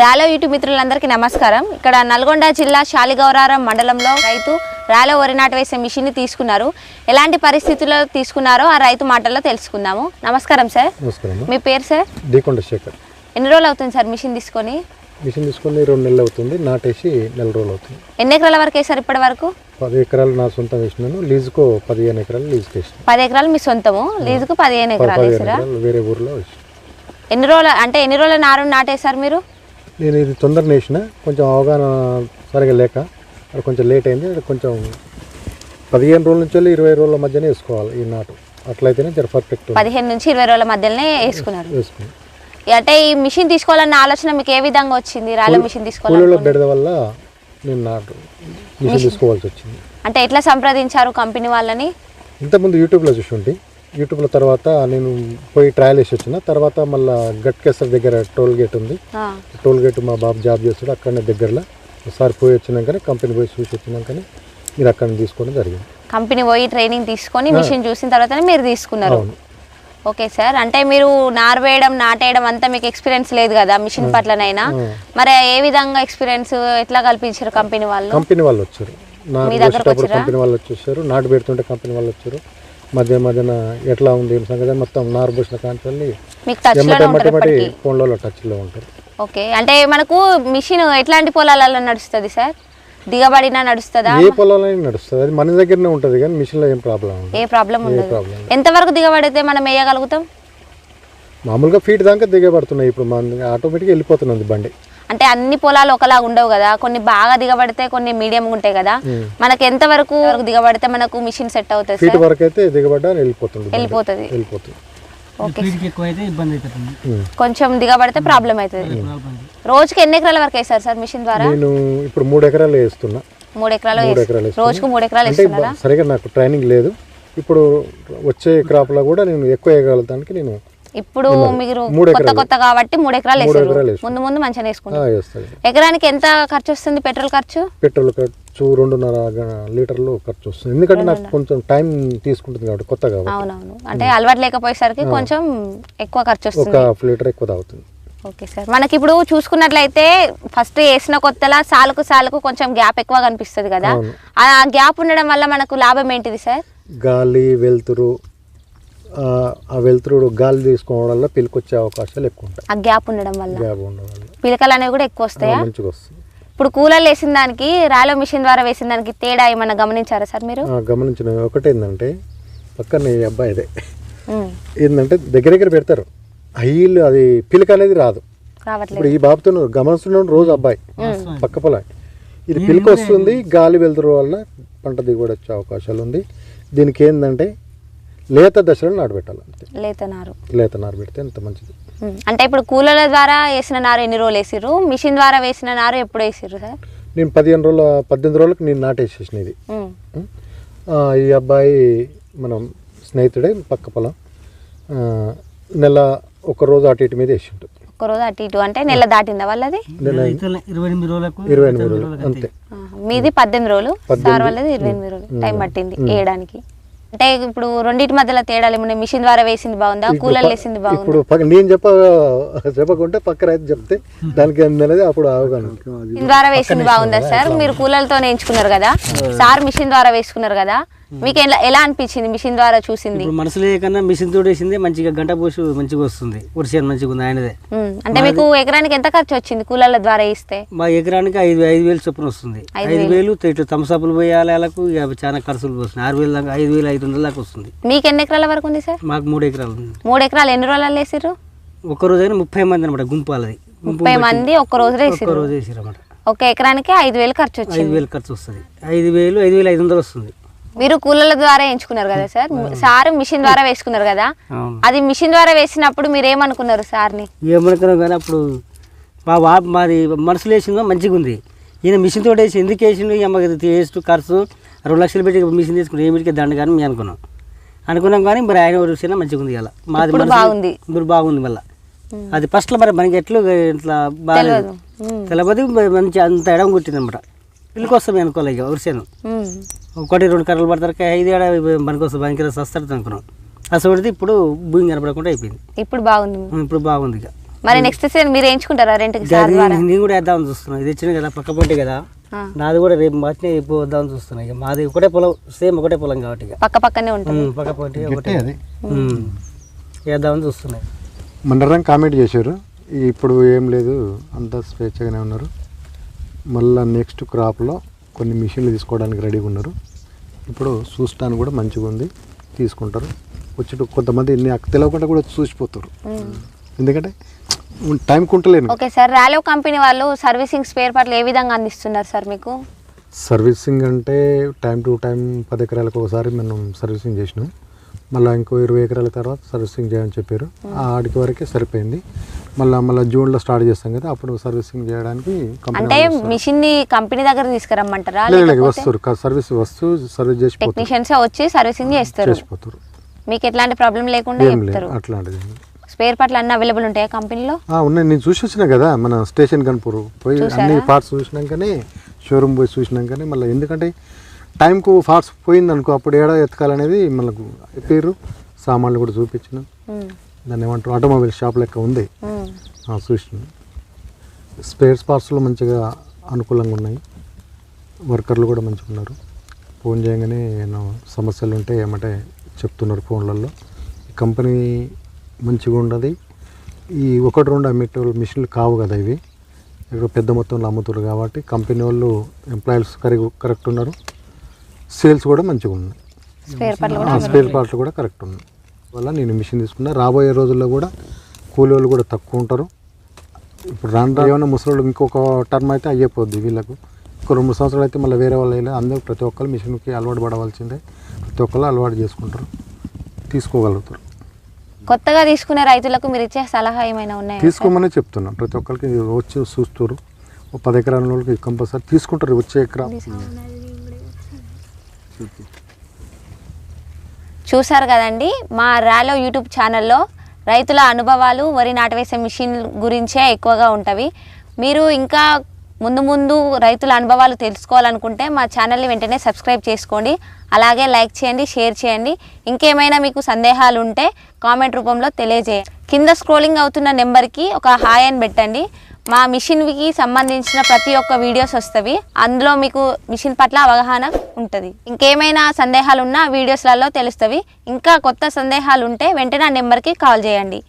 రాలో YouTube మిత్రులందరికీ నమస్కారం. ఇక్కడ నల్గొండ జిల్లా శాలిగౌరారం మండలంలో రైతు రాలో వరి నాటు వేసే మిషన్ని తీసుకున్నారు. ఎలాంటి పరిస్థితుల్లో తీసుకున్నారో ఆ రైతు మాటల్లో తెలుసుకుందాము. నమస్కారం సార్. నమస్కారం. మీ పేరు సార్? డీకొండ శేఖర్. ఎన్ని రోజులు అవుతుంది సార్ మిషన్ తీసుకొని? మిషన్ తీసుకొని రెండు నెలలు అవుతుంది. నాటేసి నెల రోజులు అవుతుంది. ఎన్ని ఎకరాల వరకు వేసారు ఇప్పటి వరకు పది ఎకరాలు నా సొంతం వేసినాను. లీజుకో పదిహేను ఎకరాలు లీజుకి వేసిన. పది ఎకరాలు మీ సొంతము? లీజుకు పదిహేను ఎకరాలు వేసారా వేరే ఊర్లో ఎన్ని రోజులు అంటే ఎన్ని రోజుల నారు నాటేశారు మీరు? నేను ఇది తొందరగా వేసిన. కొంచెం అవగాహన సరిగా లేక అది కొంచెం లేట్ అయింది. కొంచెం పదిహేను రోజుల నుంచి వెళ్ళి ఇరవై రోజుల మధ్యనే వేసుకోవాలి ఈ నాటు. అట్లయితేనే జర పర్ఫెక్ట్ పదిహేను నుంచి ఇరవై రోజుల మధ్యలోనే వేసుకున్నారు వేసుకుని అంటే ఈ మిషన్ తీసుకోవాలన్న ఆలోచన మీకు ఏ విధంగా వచ్చింది? రాళ్ళ మిషన్ తీసుకోవాలి బెడద వల్ల నేను నాటు మిషన్ తీసుకోవాల్సి వచ్చింది. అంటే ఎట్లా సంప్రదించారు కంపెనీ వాళ్ళని? ఇంతకుముందు యూట్యూబ్లో చూసి ఉంటే యూట్యూబ్లో తర్వాత నేను పోయి ట్రయల్ వేసి వచ్చిన. తర్వాత మళ్ళీ గట్కేసర్ దగ్గర టోల్ గేట్ ఉంది. టోల్ గేట్ మా బాబు జాబ్ చేస్తాడు అక్కడనే దగ్గరలో. ఒకసారి పోయి వచ్చినాకనే కంపెనీ పోయి చూసి వచ్చినాకనే మీరు అక్కడ తీసుకోవడం జరిగింది. కంపెనీ పోయి ట్రైనింగ్ తీసుకొని మిషన్ చూసిన తర్వాతనే మీరు తీసుకున్నారు. Okay sir. అంటే మీరు నారు వేయడం నాటేయడం అంతా మీకు ఎక్స్పీరియన్స్ లేదు కదా మిషన్ పట్లనైనా. మరి ఏ విధంగా ఎక్స్పీరియన్స్ ఎట్లా కల్పించారు కంపెనీ వాళ్ళు? కంపెనీ వాళ్ళు వచ్చారా? కంపెనీ వాళ్ళు వచ్చేసారు. నాటు పెడుతుంటే కంపెనీ వాళ్ళు వచ్చారు. మధ్య మధ్యన ఎట్లా ఉంది ఏం సంగతి మొత్తం నారు పోసిన కాంచి మీకు టచ్ ఎమ్మటి ఉంటారు ఫోన్లలో టచ్లో ఓకే. అంటే మనకు మిషన్ ఎట్లాంటి పొలాలలో నడుస్తుంది సార్? దిగబడినా నడుస్తుందా? ఏ పొలంలో నడుస్తుంది. అది మన దగ్గరనే ఉంటుంది కానీ మిషన్లో ఏం ప్రాబ్లం ఏ ప్రాబ్లం ఉండదు. ఎంతవరకు దిగబడితే మనం వేయగలుగుతాం? మామూలుగా ఫీట్ దాకా దిగబడుతున్నాయి. ఇప్పుడు మన ఆటోమేటిక్గా వెళ్ళిపోతున్నది బండి. అంటే అన్ని పొలాలు ఒకలా ఉండవు కదా. కొన్ని బాగా దిగబడితే కొన్ని మీడియం ఉంటాయి కదా. మనకి ఎంత వరకు దిగబడితే మనకు మిషన్ సెట్ అవుతుంది వెళ్ళిపోతుంది. కొంచెం దిగబడితే ప్రాబ్లం అవుతుంది. రోజుకి ఎన్ని ఎకరాల వరకు వేస్తారు సార్ మిషన్ ద్వారా? నేను ఇప్పుడు మూడు ఎకరాలు వేస్తున్నా. మూడు ఎకరాలు. రోజుకు మూడు ఎకరాలు వేస్తున్నారా? సరిగా నాకు ట్రైనింగ్ లేదు. ఇప్పుడు వచ్చే క్రాప్లో కూడా నేను ఎక్కువ వేయగలదానికి నేను ఇప్పుడు మీరు కొత్త. కొత్త కాబట్టి మూడు ఎకరాలు వేస్తాను. ముందు ముందు మంచిగా వేసుకుంటారు. ఎకరానికి ఎంత ఖర్చు వస్తుంది పెట్రోల్ ఖర్చు? పెట్రోల్ ఖర్చు రెండున్నర లీటర్లు ఖర్చు వస్తుంది. ఎందుకంటే నాకు కొంచెం టైం తీసుకుంటుంది కాబట్టి కొత్త కాబట్టి. అవునవును. అంటే అలవాటు లేకపోయేసరికి కొంచెం ఎక్కువ ఖర్చు ఒక వస్తుంది. హాఫ్ లీటర్ ఎక్కువ తాగుతుంది. Okay sir. మనకి ఇప్పుడు చూసుకున్నట్లయితే ఫస్ట్ వేసిన కొత్తలా సాలుకు సాలుకు కొంచెం గ్యాప్ ఎక్కువ కనిపిస్తుంది కదా. ఆ గ్యాప్ ఉండడం వల్ల మనకు లాభం ఏంటిది సార్? గాలి వెలుతురు ఆ, వెలుతురు గాలి తీసుకోవడం వల్ల పిలికొచ్చే అవకాశాలు ఎక్కువ ఉంటాయి. ఆ గ్యాప్ ఉండడం వల్ల? గ్యాప్ ఉండడం వల్ల. పిలకలు అనేవి కూడా ఎక్కువ వస్తాయా? మంచిగా వస్తుంది ఇప్పుడు కూలర్లు వేసిన దానికి రాలో మిషన్ ద్వారా వేసిన దానికి తేడా ఏమన్నా గమనించారా సార్ మీరు? ఆ, గమనించిన ఒకటి ఏంటంటే పక్కన ఈ అబ్బాయిదే ఏంటంటే దగ్గర దగ్గర పెడతారు. హైలు అది పిలక అనేది రాదు. రావట్లేదు. ఇప్పుడు ఈ బాబుతో గమనిస్తున్నాడు రోజు అబ్బాయి. పక్క పొలం. ఇది పిలక వస్తుంది గాలి వెలుతురు వల్ల పంట దిగుబడి వచ్చే అవకాశాలు ఉంది. దీనికి ఏంటంటే లేత దశలో నాటుపెట్టాలి అంతే. లేత నారు. లేత నారు పెడితే ఎంత మంచిది. అంటే ఇప్పుడు కూలర్ల ద్వారా వేసిన నారు ఎన్ని రోజులు వేసిర్రు? మిషన్ ద్వారా వేసిన నారు ఎప్పుడు వేసిర్రు సార్? నేను పదిహేను రోజుల పద్దెనిమిది రోజులకు నేను నాటేసేసిన ఇది. ఈ అబ్బాయి మనం స్నేహితుడే పక్క పొలం. నెల ఒక రోజు అటు ఇటు మీద వేసిండు. ఒక్క రోజు అటు ఇటు అంటే నెల దాటిందా వాళ్ళది? నెల ఇరవై ఎనిమిది రోజులకు ఇరవై ఎనిమిది రోజులు అంతే. మీది పద్దెనిమిది రోజులు. సార్ వాళ్ళది ఇరవై ఎనిమిది రోజులు. టైం పట్టింది వేయడానికి. అంటే ఇప్పుడు రెండింటి మధ్యలో తేడాలు ఏమన్నా మిషన్ ద్వారా వేసింది బాగుందా? కూలర్లు వేసింది బాగుందా? ఇప్పుడు నేను చెప్ప చెప్పకుంటే పక్క రైతు చెప్తే దానికి ఏందనేది అప్పుడు అవగాహన మిషన్ ద్వారా వేసింది బాగుందా సార్? మీరు కూలర్లతో నేర్చుకున్నారు కదా? సార్ మిషన్ ద్వారా వేసుకున్నారు కదా? మీకు ఎలా ఎలా అనిపించింది మిషన్ ద్వారా చూసింది మనసులో కన్నా మిషన్ తోటి వేసింది మంచిగా గంట పోసి మంచిగా వస్తుంది వర్షాన్ని మంచిగా ఉంది ఆయనదే అంటే మీకు ఎకరానికి ఎంత ఖర్చు వచ్చింది కూలర్ల ద్వారా ఇస్తే మా ఎకరానికి ఐదు ఐదు వేలు చొప్పున వస్తుంది ఐదు వేలు ఇటు తమసాపులు పోయాలి వాళ్ళకు చాలా ఖర్చులు వస్తున్నాయి ఆరు వేలు దాకా ఐదు వేలు ఐదు వందల దాకా వస్తుంది మీకు ఎన్ని ఎకరాల వరకు ఉంది సార్ మాకు మూడు ఎకరాలు ఉంది మూడు ఎకరాలు ఎన్ని రోజులు వేసిర్రు ఒక్క రోజు అయినా ముప్పై మంది అనమాట గుంపు వాళ్ళది గుంపు ముప్పై మంది రోజులో ఒక్క వేసిర్రు రోజు వేసారు అనమాట ఒక ఎకరానికి ఐదు వేలు ఖర్చు వచ్చింది ఐదు వేలు ఖర్చు వస్తుంది ఐదు వేలు ఐదు వేలు ఐదు వందలు వస్తుంది మీరు కూలర్ల ద్వారా ఎంచుకున్నారు కదా సార్? సార్ మిషన్ ద్వారా వేసుకున్నారు కదా? అది మిషన్ ద్వారా వేసినప్పుడు మీరు ఏమనుకున్నారు సార్ని? ఏమనుకున్నాం కానీ అప్పుడు మా వా మాది మనసులో వేసిందో మంచిగా ఉంది ఈయన మిషన్ తోటి వేసి ఎందుకు వేసిండు అమ్మకి టేస్ట్ ఖర్చు రెండు లక్షలు పెట్టి మిషన్ తీసుకుని ఏమిటికి దండ కానీ మేము అనుకున్నాం. అనుకున్నాం కానీ మరి ఆయన వచ్చినా మంచిగా ఉంది ఇలా మాది బాగుంది. ఇప్పుడు బాగుంది మళ్ళీ. అది ఫస్ట్లో మరి మనకి ఎట్లు ఇట్లా బాగాలేదు. తెలియదు మంచి అంత ఎడం కొట్టింది అనమాట పిల్లకి వస్తాం అనుకోలే ఇక వరిసాను ఉమ్. ఒకటి రెండు కర్రలు పడతారు ఐదు ఏడా మనకి వస్తుంది బంకి వస్తాడు అనుకున్నాం. అసలు ఇప్పుడు భూమి కనపడకుండా అయిపోయింది. ఇప్పుడు బాగుంది. ఇప్పుడు బాగుంది ఇక. మరి నెక్స్ట్ సీజన్ మీరు అది ద్వారా? నేను కూడా వేద్దామని చూస్తున్నా. ఇది వచ్చింది కదా పక్క పొంటి కదా. నాది కూడా రేపు మార్చినే ఇప్పుడు వద్దామని చూస్తున్నా ఇక. మాది ఒకటే పొలం సేమ్ ఒకటే పొలం కాబట్టి ఇక. పక్క పక్కనే ఉంటుంది. పక్క పొంటి ఒకటే. అది. వేద్దామని చూస్తున్నాయి మొన్నరం కామెంట్ చేశారు. ఇప్పుడు ఏం లేదు అంతా స్వేచ్ఛగానే ఉన్నారు. మళ్ళీ నెక్స్ట్ క్రాప్లో కొన్ని మిషన్లు తీసుకోవడానికి రెడీగా ఉన్నారు. ఇప్పుడు చూడటానికి కూడా మంచిగా ఉంది. తీసుకుంటారు. వచ్చి కొంతమంది నాకు తెలియకుండా కూడా చూసిపోతారు. ఎందుకంటే టైం కుంటలేను. ఓకే సార్ రాలో కంపెనీ వాళ్ళు సర్వీసింగ్ స్పేర్ పార్ట్లు ఏ విధంగా అందిస్తున్నారు సార్ మీకు? సర్వీసింగ్ అంటే టైం టు టైం పది ఎకరాలకు ఒకసారి మనం సర్వీసింగ్ చేసినాం. మళ్ళీ ఇంకో ఇరవై ఎకరాల తర్వాత సర్వీసింగ్ చేయని చెప్పారు. ఆ ఆడికి వరకే సరిపోయింది. మళ్ళీ మళ్ళీ జూన్లో స్టార్ట్ చేస్తాం కదా అప్పుడు సర్వీసింగ్ చేయడానికి కంపెనీ అంటే. మిషన్ని కంపెనీ దగ్గర తీసుకురమ్మంటారా? లేదు వస్తారు. సర్వీస్ వస్తూ సర్వీస్ చేసిపోతారు. టెక్నీషియన్స్ వచ్చి సర్వీసింగ్ చేస్తారు? చేసిపోతారు. మీకు ఎట్లాంటి ప్రాబ్లం లేకుండా చెప్తారు? అట్లాంటిది. స్పేర్ పార్ట్లు అన్ని అవైలబుల్ ఉంటాయా కంపెనీలో ఆ, ఉన్నాయి. నేను చూసి వచ్చిన కదా మన స్టేషన్ కనుపూర్ పోయి? అన్ని పార్ట్స్ చూసినాకనే షోరూమ్ పోయి చూసినాకనే మళ్ళీ ఎందుకంటే టైంకు పార్ట్స్ పోయింది అనుకో అప్పుడు ఏడా ఎతకాలనేది మనకు పేరు సామాన్లు కూడా చూపించిన. దాన్ని ఏమంటారు? ఆటోమొబైల్ షాప్ లెక్క ఉంది. చూసిన. స్పేర్స్ పార్ట్స్లో మంచిగా అనుకూలంగా ఉన్నాయి. వర్కర్లు కూడా మంచిగా ఉన్నారు. ఫోన్ చేయగానే ఏమైనా సమస్యలు ఉంటే ఏమంటే చెప్తున్నారు ఫోన్లలో. కంపెనీ మంచిగా ఉండదు. ఈ ఒకటి రెండు అమ్మేట మిషన్లు కావు కదా ఇవి. ఇక్కడ పెద్ద మొత్తంలో అమ్ముతారు కాబట్టి కంపెనీ వాళ్ళు ఎంప్లాయీస్ కరెక్ట్ కరెక్ట్ ఉన్నారు. సేల్స్ కూడా మంచిగా ఉన్నాయి. స్పేర్ పార్ట్లు కూడా కరెక్ట్ ఉన్నాయి. వల్ల నేను మిషన్ తీసుకున్నా. రాబోయే రోజుల్లో కూడా కూలీ వాళ్ళు కూడా తక్కువ ఉంటారు. ఇప్పుడు రాను రాను ఏమైనా ముసలి ఇంకొక టర్మ్ అయితే అయ్యిపోద్ది వీళ్ళకు. ఒక రెండు సంవత్సరాలు అయితే మళ్ళీ వేరే వాళ్ళు వెళ్ళి అందరూ ప్రతి ఒక్కరు మిషన్కి అలవాటు పడవలసిందే. ప్రతి ఒక్కరు అలవాటు చేసుకుంటారు. తీసుకోగలుగుతారు. కొత్తగా తీసుకునే రైతులకు మీరు ఇచ్చే సలహా ఏమైనా ఉన్నాయా? తీసుకోమని చెప్తున్నాం ప్రతి ఒక్కరికి వచ్చి చూస్తారు. పది ఎకరాల వాళ్ళకి కంపల్సరీ తీసుకుంటారు వచ్చే ఎకరా. చూశారు కదండి మా రాలో యూట్యూబ్ ఛానల్లో రైతుల అనుభవాలు వరి నాటవేసే మిషన్ గురించే ఎక్కువగా ఉంటవి. మీరు ఇంకా ముందు ముందు రైతుల అనుభవాలు తెలుసుకోవాలనుకుంటే మా ఛానల్ని వెంటనే సబ్స్క్రైబ్ చేసుకోండి. అలాగే లైక్ చేయండి షేర్ చేయండి. ఇంకేమైనా మీకు సందేహాలు ఉంటే కామెంట్ రూపంలో తెలియజేయండి. కింద స్క్రోలింగ్ అవుతున్న నెంబర్కి ఒక హాయ్ అని పెట్టండి. మా మిషన్కి సంబంధించిన ప్రతి ఒక్క వీడియోస్ వస్తవి. అందులో మీకు మిషన్ పట్ల అవగాహన ఉంటుంది. ఇంకేమైనా సందేహాలు ఉన్నా వీడియోస్లలో తెలుస్తవి. ఇంకా కొత్త సందేహాలు ఉంటే వెంటనే ఆ నెంబర్కి కాల్ చేయండి.